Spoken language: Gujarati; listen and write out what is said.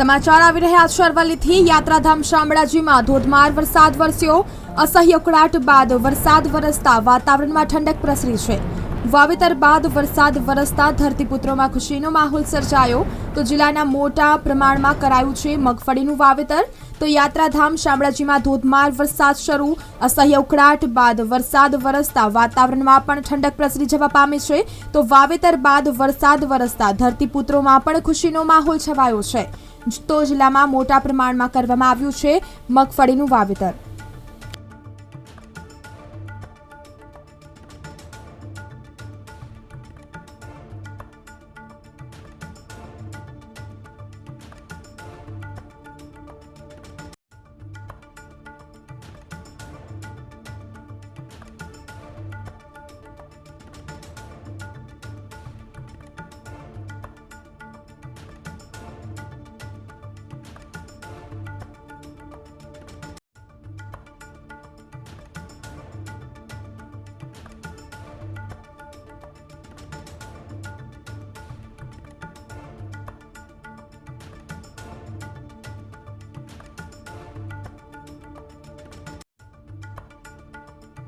સમાચાર આવી રહ્યા છે. અરવલ્લીથી યાત્રાધામ શામળાજીમાં ધોધમાર વરસાદ વરસ્યો. અસહ્ય ઉકળાટ બાદ વરસાદ વરસતા વાતાવરણમાં ઠંડક પ્રસરી છે. વાવેતર બાદ વરસાદ વરસતા ધરતીપુત્રોમાં ખુશીનો માહોલ સર્જાયો. તો જિલ્લાના મોટા પ્રમાણમાં કરાયું છે મગફળીનું વાવેતર. તો યાત્રાધામ શામળાજીમાં ધોધમાર વરસાદ શરૂ. અસહ્ય ઉકળાટ બાદ વરસાદ વરસતા વાતાવરણમાં પણ ઠંડક પ્રસરી જવા પામી છે. તો વાવેતર બાદ વરસાદ વરસતા ધરતીપુત્રોમાં પણ ખુશીનો માહોલ છવાયો છે. તો જિલ્લામાં મોટા પ્રમાણમાં કરવામાં આવ્યું છે મગફળીનું વાવેતર.